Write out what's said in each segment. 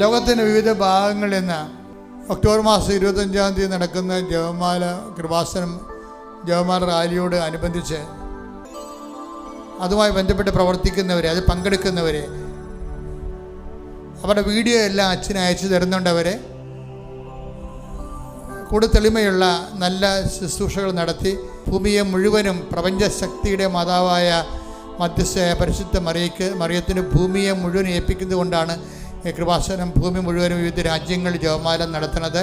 ലോകത്തിന്റെ വിവിധ ഭാഗങ്ങളിൽ നിന്ന് ഒക്ടോബർ മാസം ഇരുപത്തഞ്ചാം തീയതി നടക്കുന്ന ജവമാല കൃപാസനം ജവമാല റാലിയോട് അനുബന്ധിച്ച് അതുമായി ബന്ധപ്പെട്ട് പ്രവർത്തിക്കുന്നവരെ അത് പങ്കെടുക്കുന്നവരെ അവരുടെ വീഡിയോ എല്ലാം അച്ഛന് അയച്ചു തരുന്നുണ്ടവരെ കൂടുതൽ തെളിമയുള്ള നല്ല ശുശ്രൂഷകൾ നടത്തി ഭൂമിയെ മുഴുവനും പ്രപഞ്ചശക്തിയുടെ മാതാവായ മധ്യസ്ഥയായ പരിശുദ്ധ മറിയക്ക് മറിയത്തിന് ഭൂമിയെ മുഴുവൻ ഏൽപ്പിക്കുന്നത് കൊണ്ടാണ് കൃപാസനം ഭൂമി മുഴുവനും വിവിധ രാജ്യങ്ങളിൽ ജപമാല നടത്തുന്നത്.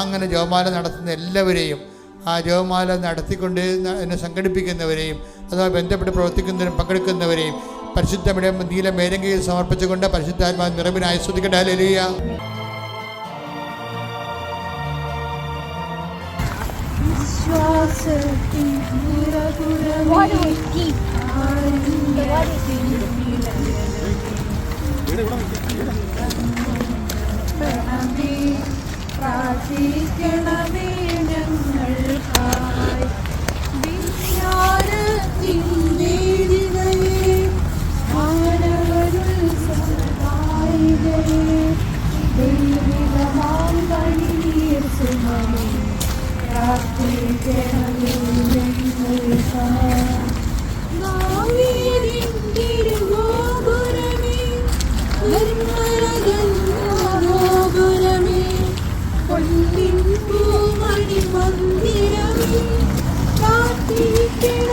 അങ്ങനെ ജപമാല നടത്തുന്ന എല്ലാവരെയും ആ ജപമാല നടത്തിക്കൊണ്ട് എന്നെ സംഘടിപ്പിക്കുന്നവരെയും അതുമായി ബന്ധപ്പെട്ട് പ്രവർത്തിക്കുന്നവരും പങ്കെടുക്കുന്നവരെയും പരിശുദ്ധമിടെ നീല മേരങ്കയിൽ സമർപ്പിച്ചുകൊണ്ട് പരിശുദ്ധാത്മാ നിറവിനായി ശ്രദ്ധിക്കട്ടെ ഹല്ലേലൂയ. വിശ്വാസത്തിൻ നിറകുറവേ പ്രാർത്ഥിക്കണം Thank you.